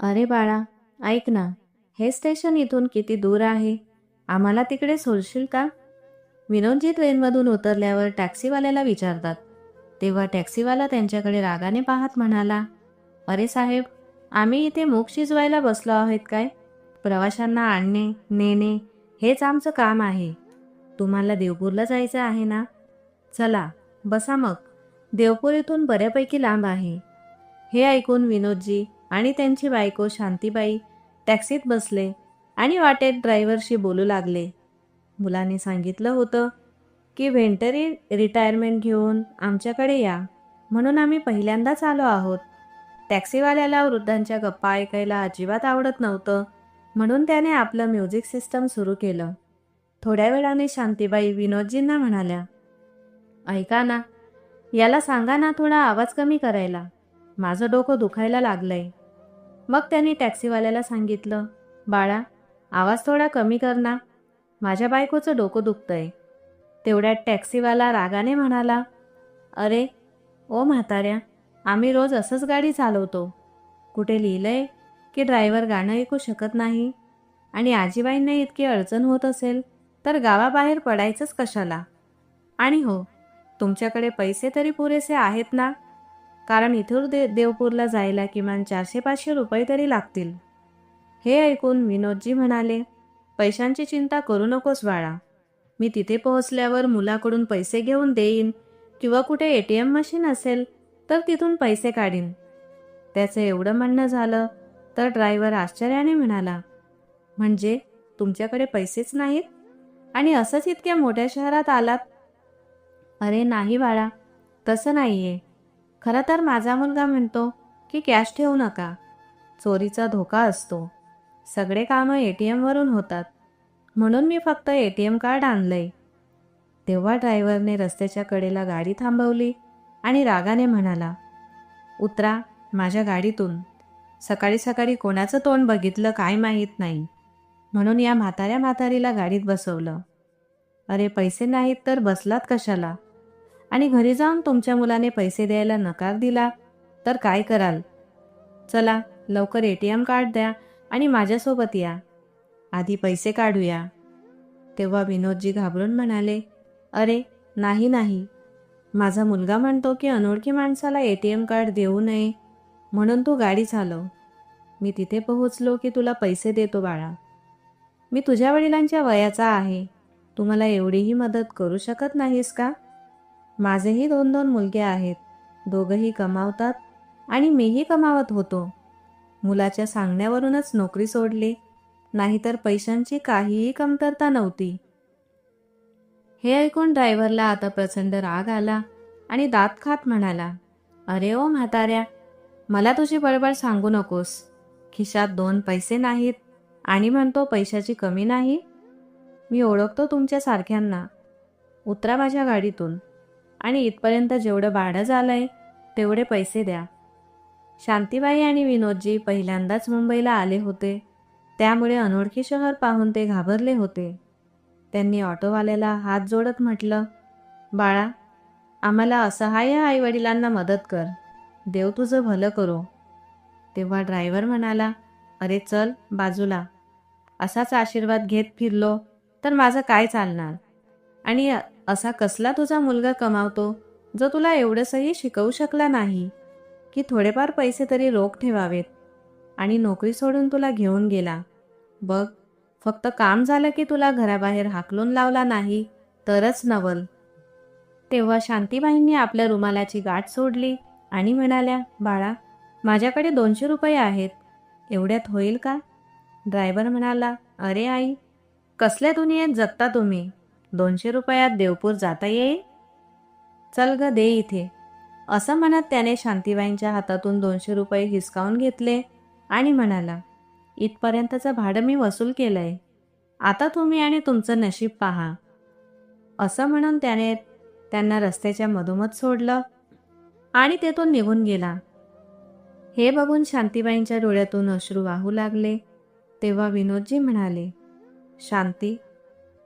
अरे बाळा ऐक ना हे स्टेशन इथून किती दूर आहे? आम्हाला तिकडे सोडशील का? विनोदजी ट्रेनमधून उतरल्यावर टॅक्सीवाल्याला विचारतात. तेव्हा टॅक्सीवाला त्यांच्याकडे रागाने पाहत म्हणाला अरे साहेब आम्ही इथे मूग शिजवायला बसलो आहोत काय? प्रवाशांना आणणे नेणे हेच आमचं काम आहे. तुम्हाला देवपूरला जायचं आहे ना? चला बसा मग. देवपूर इथून बऱ्यापैकी लांब आहे. हे ऐकून विनोदजी आणि त्यांची बायको शांतीबाई टॅक्सीत बसले आणि वाटेत ड्रायव्हरशी बोलू लागले. मुलाने सांगितलं होतं की व्हेंटरी रिटायरमेंट घेऊन आमच्याकडे या. म्हणून आम्ही पहिल्यांदाच आलो आहोत. टॅक्सीवाल्याला वृद्धांच्या गप्पा ऐकायला अजिबात आवडत नव्हतं. म्हणून त्याने आपलं म्युझिक सिस्टम सुरू केलं. थोड्या वेळाने शांतीबाई विनोदजींना म्हणाल्या ऐका ना याला सांगा ना थोडा आवाज कमी करायला. माझं डोकं दुखायला लागलंय. मग त्यांनी टॅक्सीवाल्याला सांगितलं बाळा आवाज थोडा कमी कर ना. माझ्या बायकोचं डोकं दुखतंय. तेवढ्यात टॅक्सीवाला रागाने म्हणाला अरे ओ म्हाताऱ्या आम्ही रोज असंच गाडी चालवतो. कुठे लिहिलंय की ड्रायव्हर गाणं ऐकू शकत नाही? आणि आजीबाईंना इतकी अडचण होत असेल तर गावाबाहेर पडायचंच कशाला? आणि हो तुमच्याकडे पैसे तरी पुरेसे आहेत ना? कारण इथून दे देवपूरला जायला किमान चारशे पाचशे रुपये तरी लागतील. हे ऐकून विनोदजी म्हणाले पैशांची चिंता करू नकोस बाळा. मी तिथे पोहोचल्यावर मुलाकडून पैसे घेऊन देईन किंवा कुठे ए टी एम मशीन असेल तर तिथून पैसे काढीन. त्याचं एवढं म्हणणं झालं तर ड्रायव्हर आश्चर्याने म्हणाला म्हणजे तुमच्याकडे पैसेच नाहीत? आणि असंच इतक्या मोठ्या शहरात आलात? अरे नाही बाळा तसं नाही आहे खरं तर माझा मुलगा म्हणतो की कॅश ठेवू नका. चोरीचा धोका असतो. सगळे कामं ए टी एमवरून होतात. म्हणून मी फक्त ए टी एम कार्ड आणलंय. तेव्हा ड्रायव्हरने रस्त्याच्या कडेला गाडी थांबवली आणि रागाने म्हणाला उतरा माझ्या गाडीतून. सकाळी सकाळी कोणाचं तोंड बघितलं काय माहीत नाही. म्हणून या म्हाताऱ्या म्हातारीला गाडीत बसवलं. अरे पैसे नाहीत तर बसलात कशाला? आणि घरी जाऊन तुमच्या मुलाने पैसे द्यायला नकार दिला तर काय कराल? चला लवकर ए टी एम कार्ड द्या आणि माझ्यासोबत या. आधी पैसे काढूया. तेव्हा विनोदजी घाबरून म्हणाले अरे नाही नाही. माझा मुलगा म्हणतो की अनोळखी माणसाला ए टी एम कार्ड देऊ नये म्हणून तू गाडी चालव. मी तिथे पोहोचलो की तुला पैसे देतो बाळा. मी तुझ्या वडिलांच्या वयाचा आहे. तू मला एवढीही मदत करू शकत नाहीस का? माझेही दोन दोन मुलगे आहेत. दोघंही कमावतात आणि मीही कमावत होतो. मुलाच्या सांगण्यावरूनच नोकरी सोडली. नाहीतर पैशांची काहीही कमतरता नव्हती. हे ऐकून ड्रायव्हरला आता प्रचंड राग आला आणि दात खात म्हणाला अरे ओ म्हाताऱ्या मला तुझी बडबड सांगू नकोस. खिशात दोन पैसे नाहीत आणि म्हणतो पैशाची कमी नाही? मी ओळखतो तुमच्यासारख्यांना. उतरा माझ्या गाडीतून. आणि इथपर्यंत जेवढं भाडं आहे तेवढे पैसे द्या. शांतीबाई आणि विनोदजी पहिल्यांदाच मुंबईला आले होते. त्यामुळे अनोळखी शहर पाहून ते घाबरले होते. त्यांनी ऑटोवाल्याला हात जोडत म्हटलं बाळा आम्हाला असहाय्य आईवडिलांना मदत कर. देव तुझं भलं करो. तेव्हा ड्रायव्हर म्हणाला अरे चल बाजूला. असाच आशीर्वाद घेत फिरलो तर माझं काय चालणार? आणि असा कसला तुझा मुलगा कमावतो जो तुला एवढंसही शिकवू शकला नाही? की थोडेफार पैसे तरी रोख ठेवावेत. आणि नोकरी सोडून तुला घेऊन गेला. बघ फक्त काम झालं की तुला घराबाहेर हाकलून लावला नाही तरच नवल. तेव्हा शांतीबाईंनी आपल्या रुमालाची गाठ सोडली आणि म्हणाल्या बाळा माझ्याकडे दोनशे रुपये आहेत. एवढ्यात होईल का? ड्रायव्हर म्हणाला अरे आई कसल्या दुनियेत जगता तुम्ही? दोनशे रुपयात देवपूर जाता येईल? चल ग दे इथे. असं म्हणत त्याने शांतीबाईंच्या हातातून दोनशे रुपये हिसकावून घेतले आणि म्हणाला इथपर्यंतचं भाडं मी वसूल केलंय. आता तुम्ही आणि तुमचं नशीब पहा. असं म्हणून त्याने त्यांना रस्त्याच्या मधोमध सोडलं आणि तेथून निघून गेला. हे बघून शांतीबाईंच्या डोळ्यातून अश्रू वाहू लागले. तेव्हा विनोदजी म्हणाले शांती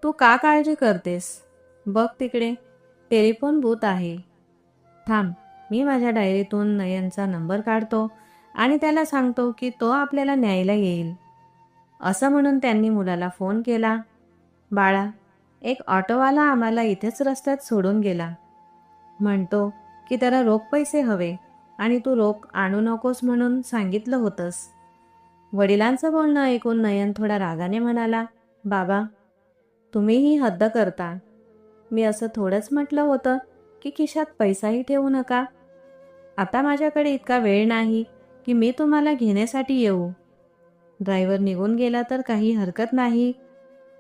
तू का काळजी करतेस? बघ तिकडे. टेलिफोन बूथ आहे. थांब मी माझ्या डायरीतून नयनचा नंबर काढतो आणि त्याला सांगतो की तो आपल्याला न्यायला येईल. असं म्हणून त्यांनी मुलाला फोन केला. बाळा एक ऑटोवाला आम्हाला इथेच रस्त्यात सोडून गेला. म्हणतो की त्याला रोख पैसे हवे आणि तू रोख आणू नकोस म्हणून सांगितलं होतंस. वडिलांचं बोलणं ऐकून नयन थोडा रागाने म्हणाला बाबा तुम्हीही हद्द करता. मी असं थोडंच म्हटलं होतं की खिशात पैसाही ठेवू नका. आता माझ्याकडे इतका वेळ नाही की मी तुम्हाला घेण्यासाठी येऊ. ड्रायव्हर निघून गेला तर काही हरकत नाही.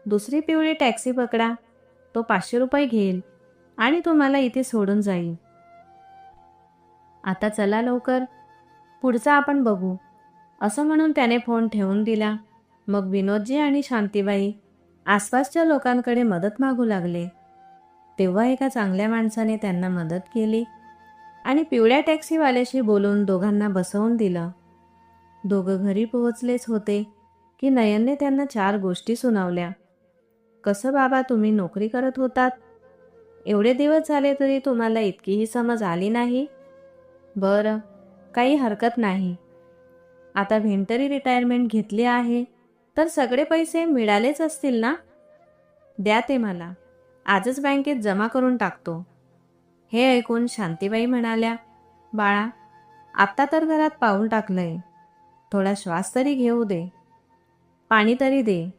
दुसरी पिवळी टॅक्सी पकडा. तो पाचशे रुपये घेईल आणि तुम्हाला इथे सोडून जाईल. आता चला लवकर. पुढचा आपण बघू. असं म्हणून त्याने फोन ठेवून दिला. मग विनोदजी आणि शांतीबाई आसपासच्या लोकांकडे मदत मागू लागले. तेव्हा एका चांगल्या माणसाने त्यांना मदत केली आणि पिवळ्या टॅक्सीवाल्याशी बोलून दोघांना बसवून दिलं. दोघं घरी पोहोचलेच होते की नयनने त्यांना चार गोष्टी सुनावल्या. कसं बाबा तुम्ही नोकरी करत होतात? एवढे दिवस झाले तरी तुम्हाला इतकीही समज आली नाही? बरं काही हरकत नाही. आता व्हेंटरी रिटायरमेंट घेतली आहे. तर सगळे पैसे मिळालेच असतील ना? द्या ते मला. आजच बँकेत जमा करून टाकतो. हे ऐकून शांतीबाई म्हणाल्या बाळा आत्ता तर घरात पाऊल टाकलंय. थोडा श्वास तरी घेऊ दे. पाणी तरी दे.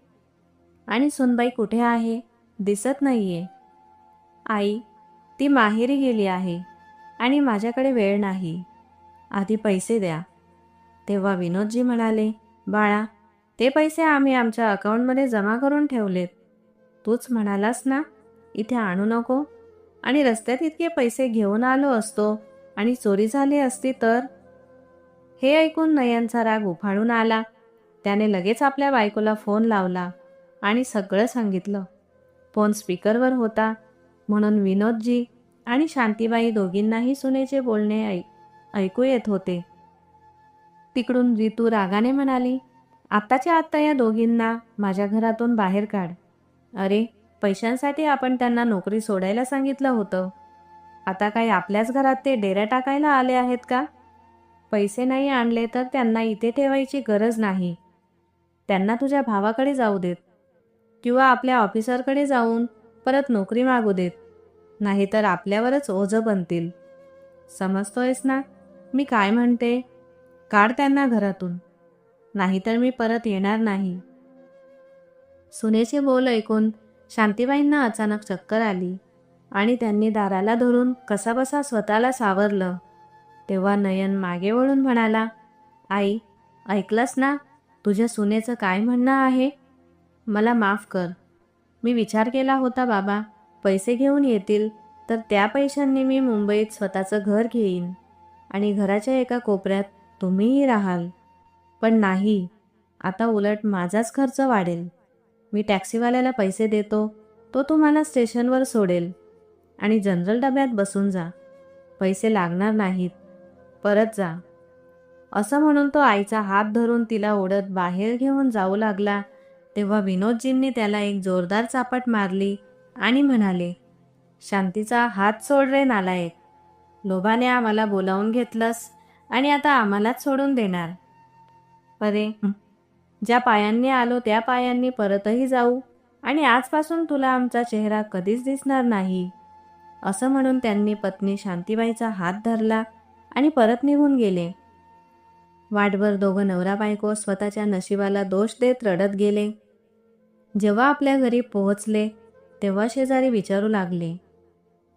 आणि सुनबाई कुठे आहे? दिसत नाहीये. आई ती माहेरी गेली आहे आणि माझ्याकडे वेळ नाही. आधी पैसे द्या. तेव्हा विनोदजी म्हणाले बाळा ते पैसे आम्ही आमच्या अकाउंटमध्ये जमा करून ठेवलेत. तूच म्हणालास ना इथे आणू नको. आणि रस्त्यात इतके पैसे घेऊन आलो असतो आणि चोरी झाली असती तर? हे ऐकून नयनचा राग उफाळून आला. त्याने लगेच आपल्या बायकोला फोन लावला आणि सगळं सांगितलं. फोन स्पीकरवर होता. म्हणून विनोदजी आणि शांतीबाई दोघींनाही सुनेचे बोलणे ऐ ऐकू येत होते. तिकडून रितू रागाने म्हणाली आत्ताच्या आत्ता या दोघींना माझ्या घरातून बाहेर काढ. अरे पैशांसाठी आपण त्यांना नोकरी सोडायला सांगितलं होतं. आता काय आपल्याच घरात ते डेऱ्या टाकायला आले आहेत का? पैसे नाही आणले तर त्यांना इथे ठेवायची गरज नाही. त्यांना तुझ्या भावाकडे जाऊ देत. किंवा आपल्या ऑफिसरकडे जाऊन परत नोकरी मागू देत. नाहीतर आपल्यावरच ओझं बनतील. समजतोयस ना? मी काय म्हणते? काढ त्यांना घरातून. नाहीतर मी परत येणार नाही. सुनेचे बोल ऐकून शांतीबाईंना अचानक चक्कर आली आणि त्यांनी दाराला धरून कसाबसा स्वतःला सावरलं. तेव्हा नयन मागे वळून म्हणाला आई ऐकलंस ना तुझ्या सुनेचं काय म्हणणं आहे? मला माफ कर. मी विचार केला होता बाबा पैसे घेऊन येतील तर त्या पैशांनी मी मुंबईत स्वतःचं घर घेईन आणि घराच्या एका कोपऱ्यात तुम्हीही राहाल. पण नाही. आता उलट माझाच खर्च वाढेल. मी टॅक्सीवाल्याला पैसे देतो तो तुम्हाला स्टेशनवर सोडेल. आणि जनरल डब्यात बसून जा. पैसे लागणार नाहीत. परत जा. असं म्हणून तो आईचा हात धरून तिला ओढत बाहेर घेऊन जाऊ लागला तेव्हा विनोदजींनी त्याला एक जोरदार चापट मारली आणि म्हणाले शांतीचा हात सोड रे नालायक. लोभाने आम्हाला बोलावून घेतलंस आणि आता आम्हालाच सोडून देणार. अरे ज्या पायांनी आलो त्या पायांनी परतही जाऊ. आणि आजपासून तुला आमचा चेहरा कधीच दिसणार नाही. असं म्हणून त्यांनी पत्नी शांतीबाईचा हात धरला आणि परत निघून गेले. वाटभर दोघं नवरा बायको स्वतःच्या नशिबाला दोष देत रडत गेले. जेव्हा आपल्या घरी पोहोचले तेव्हा शेजारी विचारू लागले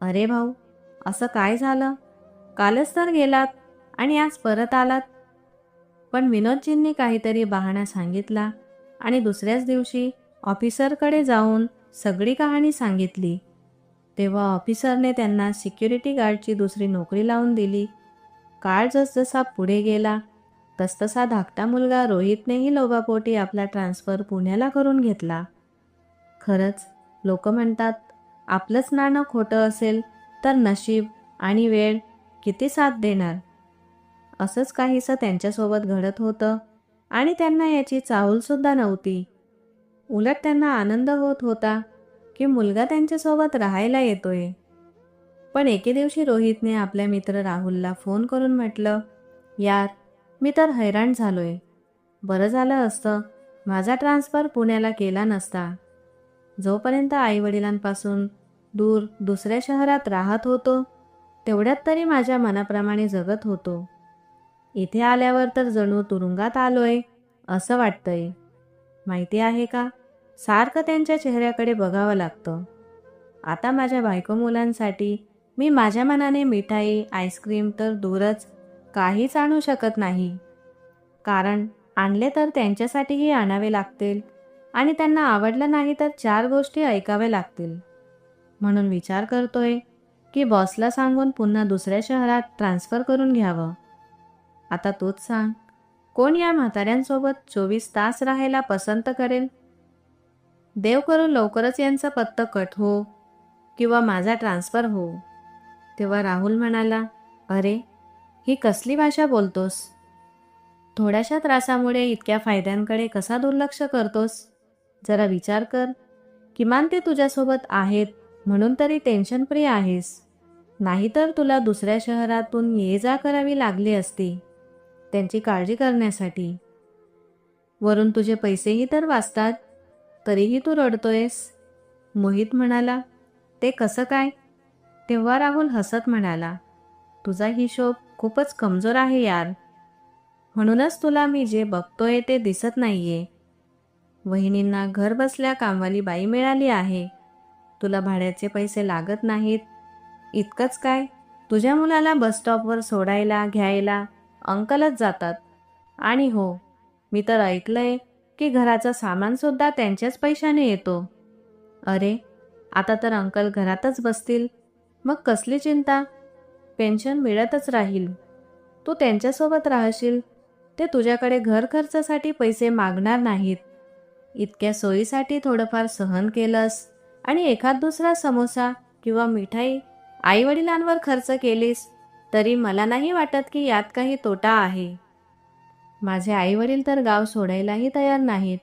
अरे भाऊ असं काय झालं? कालच तर गेलात आणि आज परत आलात. पण विनोदजींनी काहीतरी बहाणा सांगितला आणि दुसऱ्याच दिवशी ऑफिसरकडे जाऊन सगळी कहाणी सांगितली. तेव्हा ऑफिसरने त्यांना सिक्युरिटी गार्डची दुसरी नोकरी लावून दिली. काळ जसजसा पुढे गेला तसतसा धाकटा मुलगा रोहितनेही लोभापोटी आपला ट्रान्सफर पुण्याला करून घेतला. खरंच लोक म्हणतात आपलंच नाणं खोटं असेल तर नशीब आणि वेळ किती साथ देणार? असंच काहीसं त्यांच्यासोबत घडत होतं आणि त्यांना याची चाहूलसुद्धा नव्हती. उलट त्यांना आनंद होत होता की मुलगा त्यांच्यासोबत राहायला येतोय. पण एके दिवशी रोहितने आपल्या मित्र राहुलला फोन करून म्हटलं यार मी तर हैराण झालोय. बरं झालं असतं. माझा ट्रान्सफर पुण्याला केला नसता. जोपर्यंत आईवडिलांपासून दूर दुसऱ्या शहरात राहत होतो तेवढ्यात तरी माझ्या मनाप्रमाणे जगत होतो. इथे आल्यावर तर जणू तुरुंगात आलोय असं वाटतंय. माहिती आहे का? सारखं त्यांच्या चेहऱ्याकडे बघावं लागतं. आता माझ्या बायको मुलांसाठी मी माझ्या मनाने मिठाई आईस्क्रीम तर दूरच काहीच आणू शकत नाही. कारण आणले तर त्यांच्यासाठीही आणावे लागतील आणि त्यांना आवडलं नाही तर चार गोष्टी ऐकाव्या लागतील. म्हणून विचार करतोय की बॉसला सांगून पुन्हा दुसऱ्या शहरात ट्रान्सफर करून घ्यावं. आता तूच सांग कोण या म्हाताऱ्यांसोबत चोवीस तास राहायला पसंत करेल? देव करून लवकरच यांचं पत्त कट हो किंवा माझा ट्रान्सफर हो. तेव्हा राहुल म्हणाला अरे ही कसली भाषा बोलतोस? थोड्याशा त्रासामुळे इतक्या फायद्यांकडे कसा दुर्लक्ष करतोस? जरा विचार कर किमान ते तुझ्यासोबत आहेत म्हणून तरी टेन्शन फ्री आहेस. नाहीतर तुला दुसऱ्या शहरातून ये जा करावी लागली असती. त्यांची काळजी करण्यासाठी. वरून तुझे पैसेही तर वाचतात तरीही तू रडतोयस. मोहित म्हणाला ते कसं काय? तेव्हा राहुल हसत म्हणाला तुझा हिशोब खूपच कमजोर आहे यार. म्हणूनच तुला मी जे बघतोय ते दिसत नाहीये. वहिनींना घर बसल्या कामवाली बाई मिळाली आहे. तुला भाड्याचे पैसे लागत नाहीत. इतकंच काय? तुझ्या मुलाला बसस्टॉपवर सोडायला घ्यायला अंकलच जातात. आणि हो मी तर ऐकलंय की घराचं सामानसुद्धा त्यांच्याच पैशाने येतो. अरे आता तर अंकल घरातच बसतील. मग कसली चिंता? पेन्शन मिळतच राहील. तू त्यांच्यासोबत राहशील. ते तुझ्याकडे घर खर्चासाठी पैसे मागणार नाहीत. इतक्या सोयीसाठी थोडंफार सहन केलंस आणि एखाद दुसरा समोसा किंवा मिठाई आईवडिलांवर खर्च केलीस तरी मला नाही वाटत की यात काही तोटा आहे. माझे आईवडील तर गाव सोडायलाही तयार नाहीत.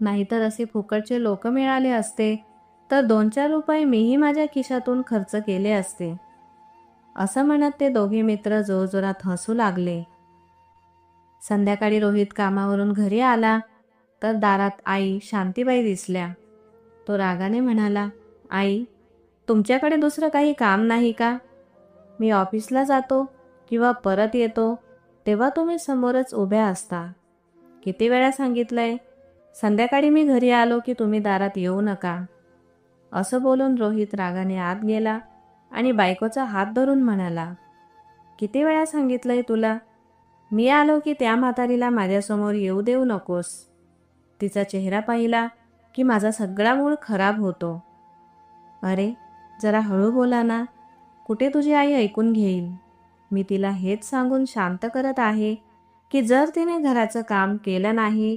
नाहीतर असे फुकटचे लोक मिळाले असते तर दोन चार रुपये मीही माझ्या खिशातून खर्च केले असते. असं म्हणत ते दोघे मित्र जोरजोरात हसू लागले. संध्याकाळी रोहित कामावरून घरी आला तर दारात आई शांतीबाई दिसल्या. तो रागाने म्हणाला आई तुमच्याकडे दुसरं काही काम नाही का? मी ऑफिसला जातो किंवा परत येतो तेव्हा तुम्ही समोरच उभ्या असता. किती वेळा सांगितलंय संध्याकाळी मी घरी आलो की तुम्ही दारात येऊ नका. असं बोलून रोहित रागाने आत गेला आणि बायकोचा हात धरून म्हणाला किती वेळा सांगितलंय तुला? मी आलो की त्या म्हातारीला माझ्यासमोर येऊ देऊ नकोस. तिचा चेहरा पाहिला की माझा सगळा मूळ खराब होतो. अरे जरा हळू बोला ना. कुठे तुझी आई ऐकून घेईल मी तिला हेच सांगून शांत करत आहे की जर तिने घराचं काम केलं नाही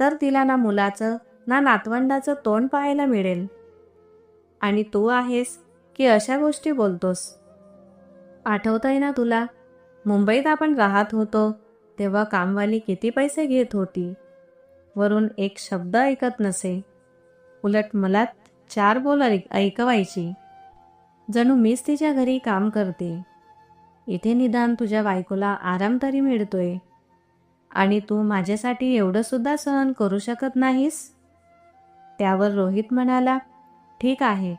तर तिला ना मुलाचं ना नातवंडाचं तोंड पाहायला मिळेल. आणि तू आहेस की अशा गोष्टी बोलतोस. आठवतंय ना तुला मुंबईत आपण राहत होतो तेव्हा कामवाली किती पैसे घेत होती? वरून एक शब्द ऐकत नसे. उलट मला चार बोल ऐक ऐकवायची. जणू मीच तिच्या घरी काम करते. इथे निदान तुझ्या बायकोला आराम तरी मिळतोय. आणि तू माझ्यासाठी एवढंसुद्धा सहन करू शकत नाहीस? त्यावर रोहित म्हणाला ठीक आहे.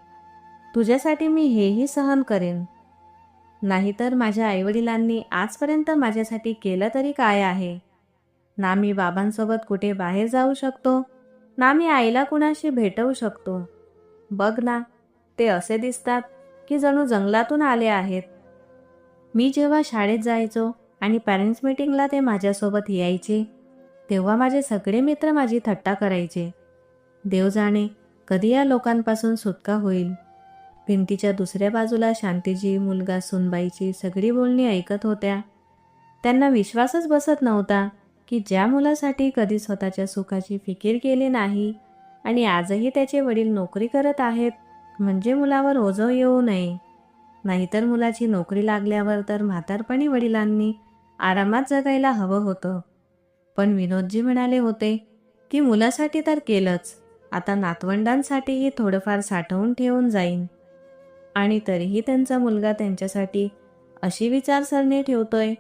तुझ्यासाठी मी हेही सहन करेन. नाहीतर माझ्या आईवडिलांनी आजपर्यंत माझ्यासाठी केलं तरी काय आहे? ना मी बाबांसोबत कुठे बाहेर जाऊ शकतो? ना मी आईला कुणाशी भेटवू शकतो? बघ ना ते असे दिसतात. की जणू जंगलातून आले आहेत. मी जेव्हा शाळेत जायचो आणि पॅरेंट्स मीटिंगला ते माझ्यासोबत यायचे तेव्हा माझे सगळे मित्र माझी थट्टा करायचे. देव जाणे कधी या लोकांपासून सुटका होईल? भिंतीच्या दुसऱ्या बाजूला शांतीजी मुलगा सुनबाईची सगळी बोलणी ऐकत होत्या. त्यांना विश्वासच बसत नव्हता की ज्या मुलासाठी कधी स्वतःच्या सुखाची फिकीर केली नाही आणि आजही त्याचे वडील नोकरी करत आहेत म्हणजे मुलावर ओझं येऊ नये. नाहीतर मुलाची नोकरी लागल्यावर तर म्हातारपणी वडिलांनी आरामात जगायला हवं होतं. पण विनोदजी म्हणाले होते की मुलासाठी तर केलंच. आता नातवंडांसाठीही थोडंफार साठवून ठेवून जाईन. आणि तरीही त्यांचा मुलगा त्यांच्यासाठी अशी विचारसरणी ठेवतोय.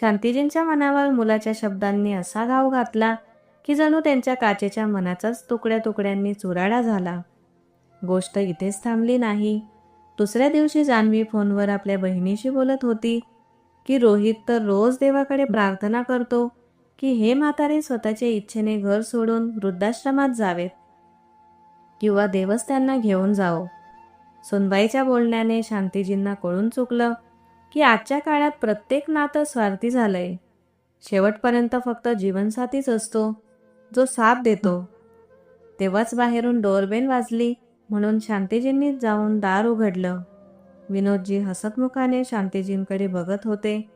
शांतीजींच्या मनावर मुलाच्या शब्दांनी असा घाव घातला की जणू त्यांच्या काचेच्या मनाचाच तुकड्या तुकड्यांनी चुराडा झाला. गोष्ट इथेच थांबली नाही. दुसऱ्या दिवशी जान्हवी फोनवर आपल्या बहिणीशी बोलत होती की रोहित तर रोज देवाकडे प्रार्थना करतो की हे म्हातारे स्वतःच्या इच्छेने घर सोडून वृद्धाश्रमात जावेत किंवा देवच त्यांना घेऊन जावो. सुनबाईच्या बोलण्याने शांतीजींना कळून चुकलं की आजच्या काळात प्रत्येक नातं स्वार्थी झालंय. शेवटपर्यंत फक्त जीवनसाथीच असतो जो साथ देतो. तेव्हाच बाहेरून डोरबेल वाजली म्हणून शांतीजींनी जाऊन दार उघडलं. विनोदजी हसतमुखाने शांतीजींकडे बघत होते.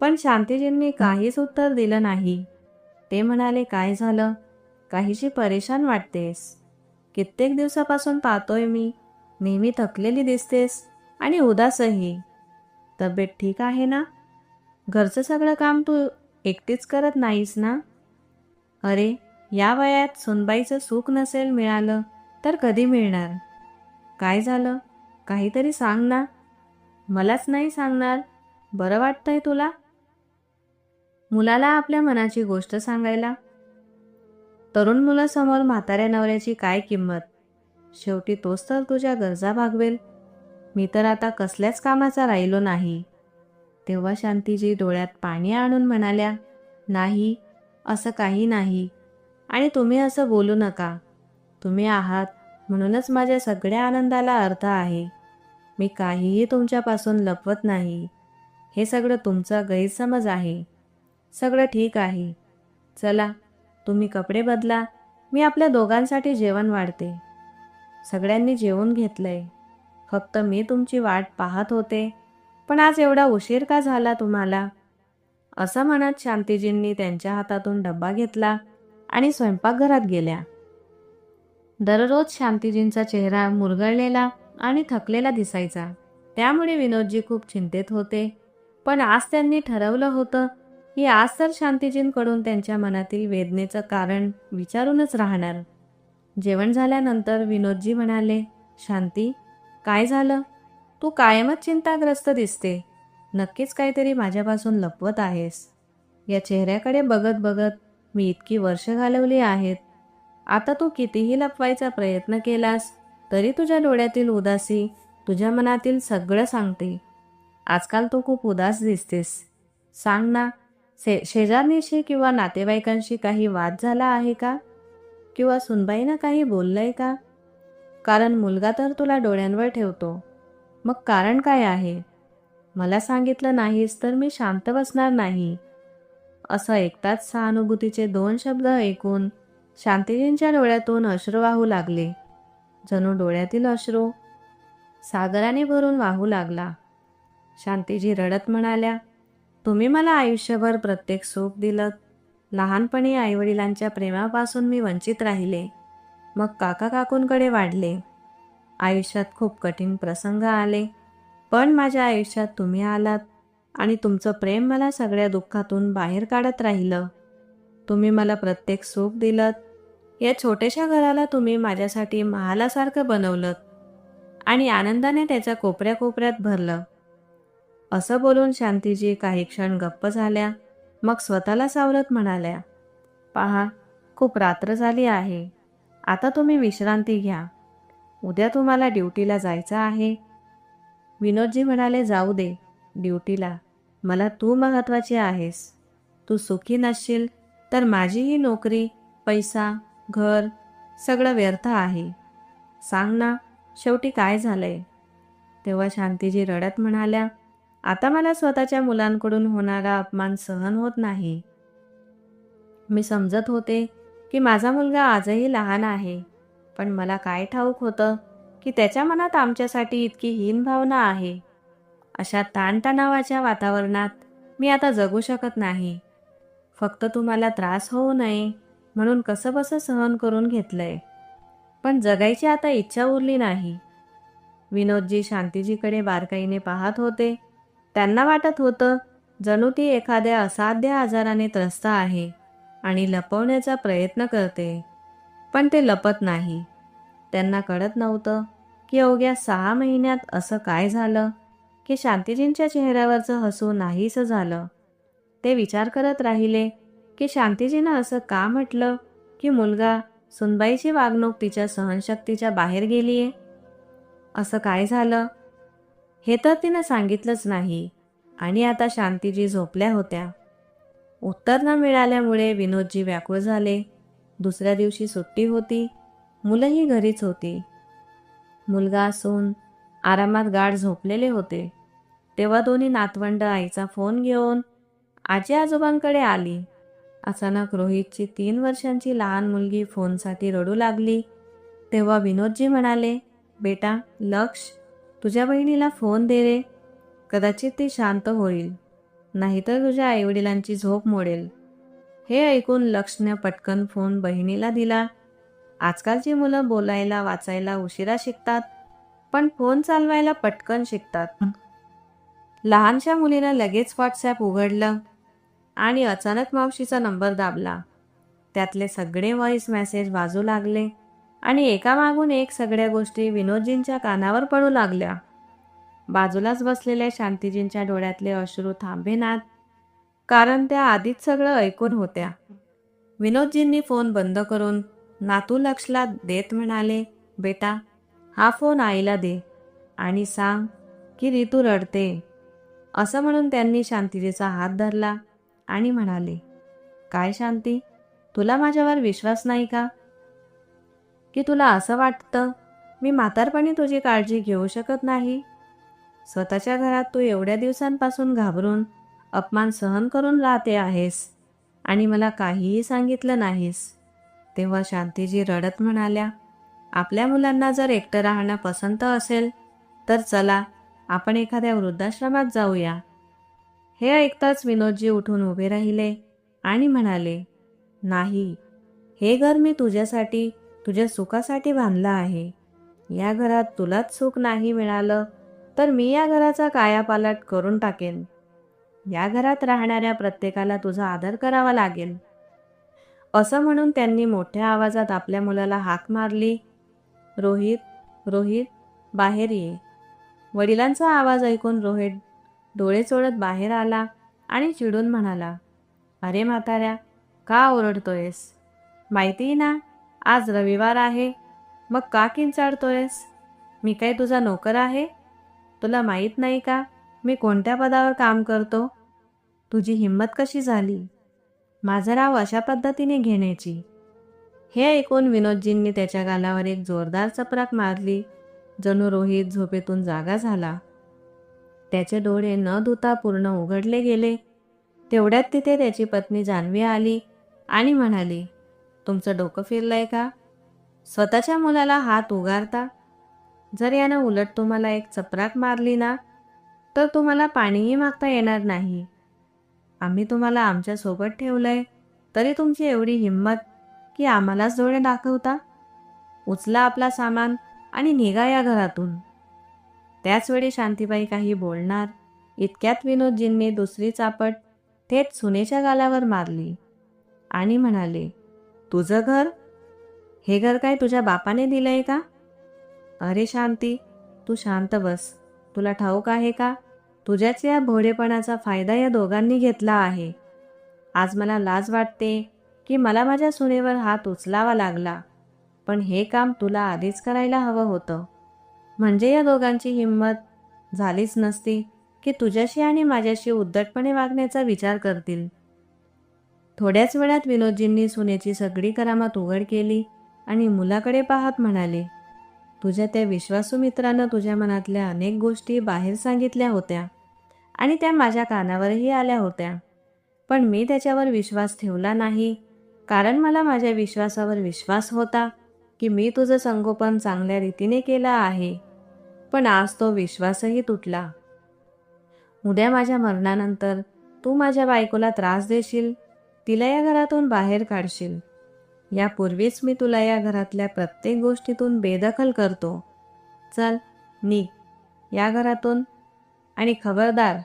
पण शांतीजींनी काहीच उत्तर दिलं नाही. ते म्हणाले काय झालं? काहीशी परेशान वाटतेस. कित्येक दिवसापासून पाहतोय मी. नेहमी थकलेली दिसतेस आणि उदासही. तब्येत ठीक आहे ना? घरचं सगळं काम तू एकटीच करत नाहीस ना? अरे या वयात सुनबाईचं सुख नसेल मिळालं. तर कधी मिळणार? काय झालं? काहीतरी सांग ना. मलाच नाही सांगणार. बरं वाटतंय तुला? मुलाला आपल्या मनाची गोष्ट सांगायला. तरुण मुलासमोर म्हाताऱ्या नवऱ्याची काय किंमत? शेवटी तोच तर तुझ्या गरजा भागवेल. मी तर आता कसल्याच कामाचा राहिलो नाही. तेव्हा शांतीजी डोळ्यात पाणी आणून म्हणाल्या नाही असं काही नाही. आणि तुम्ही असं बोलू नका. तुम्ही आहात म्हणूनच माझ्या सगळ्या आनंदाला अर्थ आहे. मी काहीही तुमच्यापासून लपवत नाही. हे सगळं तुमचा गैरसमज आहे. सगळं ठीक आहे. चला तुम्ही कपडे बदला. मी आपल्या दोघांसाठी जेवण वाढते. सगळ्यांनी जेवून घेतलंय. फक्त मी तुमची वाट पाहत होते. पण आज एवढा उशीर का झाला तुम्हाला? असं म्हणत शांतीजींनी त्यांच्या हातातून डब्बा घेतला आणि स्वयंपाकघरात गेल्या. दररोज शांतीजींचा चेहरा मुरगळलेला आणि थकलेला दिसायचा. त्यामुळे विनोदजी खूप चिंतेत होते. पण आज त्यांनी ठरवलं होतं की आज तर शांतीजींकडून त्यांच्या मनातील वेदनेचं कारण विचारूनच राहणार. जेवण झाल्यानंतर विनोदजी म्हणाले शांती काय झालं? तू कायमच चिंताग्रस्त दिसते. नक्कीच काहीतरी माझ्यापासून लपवत आहेस. या चेहऱ्याकडे बघत बघत मी इतकी वर्ष घालवली आहेत. आता तू कितीही लपवायचा प्रयत्न केलास तरी तुझ्या डोळ्यातील उदासी तुझ्या मनातील सगळं सांगते. आजकाल तू खूप उदास दिसतेस. सांग ना शे शेजारनीशी किंवा नातेवाईकांशी काही वाद झाला आहे का? किंवा सुनबाईनं काही बोललंय का? कारण मुलगा तर तुला डोळ्यांवर ठेवतो. मग कारण काय आहे? मला सांगितलं नाहीस तर मी शांत बसणार नाही. असं एकताच सहानुभूतीचे दोन शब्द ऐकून शांतीजींच्या डोळ्यातून अश्रू वाहू लागले. जणू डोळ्यातील अश्रू सागराने भरून वाहू लागला. शांतीजी रडत म्हणाल्या तुम्ही मला आयुष्यभर प्रत्येक सुख दिलं. लहानपणी आईवडिलांच्या प्रेमापासून मी वंचित राहिले. मग काका काकूंकडे वाढले. आयुष्यात खूप कठीण प्रसंग आले. पण माझ्या आयुष्यात तुम्ही आलात आणि तुमचं प्रेम मला सगळ्या दुःखातून बाहेर काढत राहिलं. तुम्ही मला प्रत्येक सुख दिलं या छोट्याशा घराला तुम्ही माझ्यासाठी महालासारखं बनवलं आणि आनंदाने त्याच्या कोपऱ्या कोपऱ्यात भरलं. असं बोलून शांतीजी काही क्षण गप्प झाल्या. मग स्वतःला सावरत म्हणाल्या पहा खूप रात्र झाली आहे. आता तुम्ही विश्रांती घ्या. उद्या तुम्हाला ड्युटीला जायचं आहे. विनोदजी म्हणाले जाऊ दे ड्युटीला. मला तू महत्त्वाची आहेस. तू सुखी नसशील तर माझीही नोकरी पैसा घर सगळं व्यर्थ आहे. सांग ना शेवटी काय झालंय? तेव्हा शांतीजी रडत म्हणाल्या आता मला स्वतःच्या मुलांकडून होणारा अपमान सहन होत नाही. मी समजत होते की माझा मुलगा आजही लहान आहे पण मला काय ठाऊक होतं की त्याच्या मनात आमच्यासाठी इतकी हीन भावना आहे. अशा ताणतणावाच्या वातावरणात मी आता जगू शकत नाही. फक्त तुम्हाला त्रास होऊ नये. म्हणून कसंबसं सहन करून घेतलंय? पण जगायची आता इच्छा उरली नाही. विनोदजी शांतीजीकडे बारकाईने पाहत होते. त्यांना वाटत होतं जणू ती एखाद्या असाध्य आजाराने त्रस्त आहे आणि लपवण्याचा प्रयत्न करते. पण ते लपत नाही. त्यांना कळत नव्हतं की अवघ्या सहा महिन्यात असं काय झालं की शांतीजींच्या चेहऱ्यावरचं हसू नाहीसं झालं. ते विचार करत राहिले की शांतीजीनं असं का म्हटलं की मुलगा सुनबाईची वागणूक तिच्या सहनशक्तीच्या बाहेर गेलीये? असं काय झालं? हे तर तिनं सांगितलंच नाही. आणि आता शांतीजी झोपल्या होत्या. उत्तर न मिळाल्यामुळे विनोदजी व्याकुळ झाले. दुसऱ्या दिवशी सुट्टी होती. मुलंही घरीच होती. मुलगा असून आरामात गाढ झोपलेले होते. तेव्हा दोन्ही नातवंड आईचा फोन घेऊन आजी आजोबांकडे आली. अचानक रोहितची तीन वर्षांची लहान मुलगी फोनसाठी रडू लागली. तेव्हा विनोदजी म्हणाले बेटा लक्ष तुझ्या बहिणीला फोन दे रे. कदाचित ती शांत होईल. नाहीतर तुझ्या आईवडिलांची झोप मोडेल. हे ऐकून लक्षने पटकन फोन बहिणीला दिला. आजकालची मुलं बोलायला वाचायला उशिरा शिकतात पण फोन चालवायला पटकन शिकतात. लहानशा मुलीनं लगेच व्हॉट्सॲप उघडलं. आणि अचानक मावशीचा नंबर दाबला. त्यातले सगळे व्हॉइस मेसेज वाजू लागले आणि एकामागून एक सगळ्या गोष्टी विनोदजींच्या कानावर पडू लागल्या. बाजूलाच बसलेल्या शांतीजींच्या डोळ्यातले अश्रू थांबेनात कारण त्या आधीच सगळं ऐकून होत्या. विनोदजींनी फोन बंद करून नातू लक्षला देत म्हणाले बेटा हा फोन आईला दे आणि सांग की रितू रडते. असं म्हणून त्यांनी शांतीजीचा हात धरला. आणि म्हणाले काय शांती? तुला माझ्यावर विश्वास नाही का? की तुला असं वाटतं मी म्हातारपणी तुझी काळजी घेऊ शकत नाही? स्वतःच्या घरात तू एवढ्या दिवसांपासून घाबरून अपमान सहन करून राहते आहेस आणि मला काहीही सांगितलं नाहीस. तेव्हा शांतीजी रडत म्हणाल्या आपल्या मुलांना जर एकटं राहणं पसंत असेल तर चला आपण एखाद्या वृद्धाश्रमात जाऊया. हे ऐकताच विनोदजी उठून उभे राहिले आणि म्हणाले नाही हे घर मी तुझ्यासाठी तुझ्या सुखासाठी बांधलं आहे. या घरात तुलाच सुख नाही मिळालं तर मी या घराचा कायापालट करून टाकेन. या घरात राहणाऱ्या प्रत्येकाला तुझा आदर करावा लागेल. असं म्हणून त्यांनी मोठ्या आवाजात आपल्या मुलाला हाक मारली रोहित रोहित बाहेर ये. वडिलांचा आवाज ऐकून रोहित डोळे चोळत बाहेर आला आणि चिडून म्हणाला अरे म्हाताऱ्या का ओरडतोयस? माहिती ना आज रविवार आहे. मग का किंचाळतोयस? मी काय तुझा नोकर आहे? तुला माहीत नाही का मी कोणत्या पदावर काम करतो? तुझी हिंमत कशी झाली? माझं नाव अशा पद्धतीने घेण्याची. हे ऐकून विनोदजींनी त्याच्या गालावर एक जोरदार चपराक मारली जणू रोहित झोपेतून जागा झाला. त्याचे डोळे न धुता पूर्ण उघडले गेले. तेवढ्यात तिथे त्याची पत्नी जान्हवी आली आणि म्हणाली तुमचं डोकं फिरलंय का? स्वतःच्या मुलाला हात उगारता? जर यानं उलट तुम्हाला एक चपराक मारली ना तर तुम्हाला पाणीही मागता येणार नाही. आम्ही तुम्हाला आमच्यासोबत ठेवलंय तरी तुमची एवढी हिंमत की आम्हालाच डोळे दाखवता? उचला आपला सामान आणि निघा या घरातून. त्याचवेळी शांतीबाई काही बोलणार. इतक्यात विनोदजींनी दुसरी चापट थेट सुनेच्या गालावर मारली. आणि म्हणाले तुझं घर? हे घर काय तुझ्या बापाने दिलंय का? अरे शांती तू शांत बस. तुला ठाऊक आहे का? तुझ्याच या भोडेपणाचा फायदा या दोघांनी घेतला आहे. आज मला लाज वाटते की मला माझ्या सुनेवर हात उचलावा लागला. पण हे काम तुला आधीच करायला हवं होतं. म्हणजे या दोघांची हिंमत झालीच नसती की तुझ्याशी आणि माझ्याशी उद्धटपणे वागण्याचा विचार करतील. थोड्याच वेळात विनोदजींनी सुनेची सगळी करामत उघड केली आणि मुलाकडे पाहत म्हणाले तुझ्या त्या विश्वासू मित्रानं तुझ्या मनातल्या अनेक गोष्टी बाहेर सांगितल्या होत्या आणि त्या माझ्या कानावरही आल्या होत्या. पण मी त्याच्यावर विश्वास ठेवला नाही कारण मला माझ्या विश्वासावर विश्वास होता की मी तुझं संगोपन चांगल्या रीतीने केलं आहे. पण आज तो विश्वासही तुटला. उद्या माझ्या मरणानंतर तू माझ्या बायकोला त्रास देशील तिला या घरातून बाहेर काढशील. यापूर्वीच मी तुला या घरातल्या प्रत्येक गोष्टीतून बेदखल करतो. चल नी या घरातून. आणि खबरदार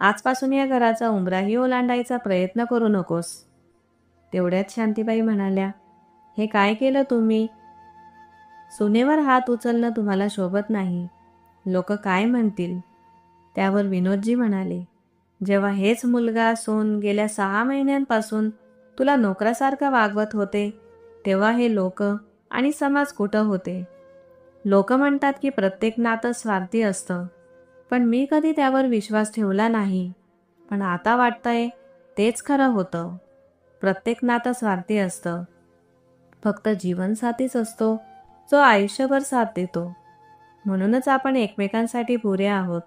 आजपासून या घराचा उंबराही ओलांडायचा प्रयत्न करू नकोस. तेवढ्यात शांतीबाई म्हणाल्या हे काय केलं तुम्ही? सुनेवर हात उचलणं तुम्हाला शोभत नाही. लोक काय म्हणतील? त्यावर विनोदजी म्हणाले जेव्हा हेच मुलगा सोन गेल्या सहा महिन्यांपासून तुला नोकरासारखं वागवत होते तेव्हा हे लोक आणि समाज कुठं होते? लोक म्हणतात की प्रत्येक नातं स्वार्थी असतं पण मी कधी त्यावर विश्वास ठेवला नाही. पण आता वाटतंय तेच खरं होतं. प्रत्येक नातं स्वार्थी असतं. फक्त जीवनसाथीच असतो जो आयुष्यभर साथ देतो. म्हणूनच आपण एकमेकांसाठी पुरे आहोत.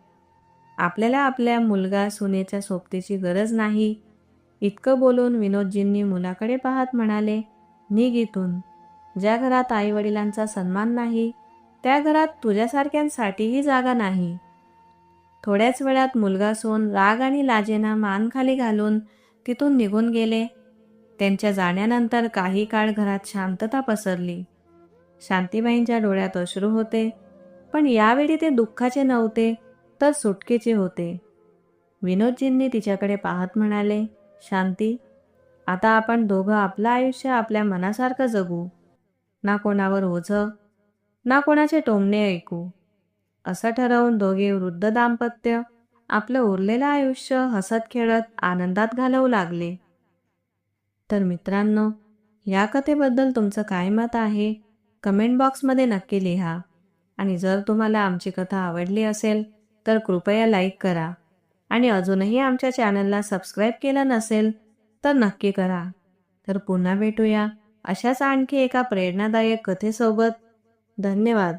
आपल्याला आपल्या मुलगा सुनेच्या सोबतीची गरज नाही. इतकं बोलून विनोदजींनी मुलाकडे पाहत म्हणाले निघ इथून. ज्या घरात आईवडिलांचा सन्मान नाही त्या घरात तुझ्यासारख्यांसाठीही जागा नाही. थोड्याच वेळात मुलगा सोन राग आणि लाजेना मान खाली घालून तिथून निघून गेले. त्यांच्या जाण्यानंतर काही काळ घरात शांतता पसरली. शांतीबाईंच्या डोळ्यात अश्रू होते. पण यावेळी ते दुःखाचे नव्हते तर सुटकेचे होते. विनोदजींनी तिच्याकडे पाहत म्हणाले शांती आता आपण दोघं आपलं आयुष्य आपल्या मनासारखं जगू. ना कोणावर ओझं ना कोणाचे टोमणे ऐकू. असं ठरवून दोघे वृद्ध दाम्पत्य आपलं उरलेलं आयुष्य हसत खेळत आनंदात घालवू लागले. तर मित्रांनो या कथेबद्दल तुमचं काय मत आहे? कमेंट बॉक्समध्ये नक्की लिहा. आणि जर तुम्हाला आमची कथा आवडली असेल तर कृपया लाईक करा. आणि अजूनही आमच्या चॅनलला सबस्क्राईब केलं नसेल तर नक्की करा. तर पुन्हा भेटूया अशाच आणखी एका प्रेरणादायक कथेसोबत. धन्यवाद.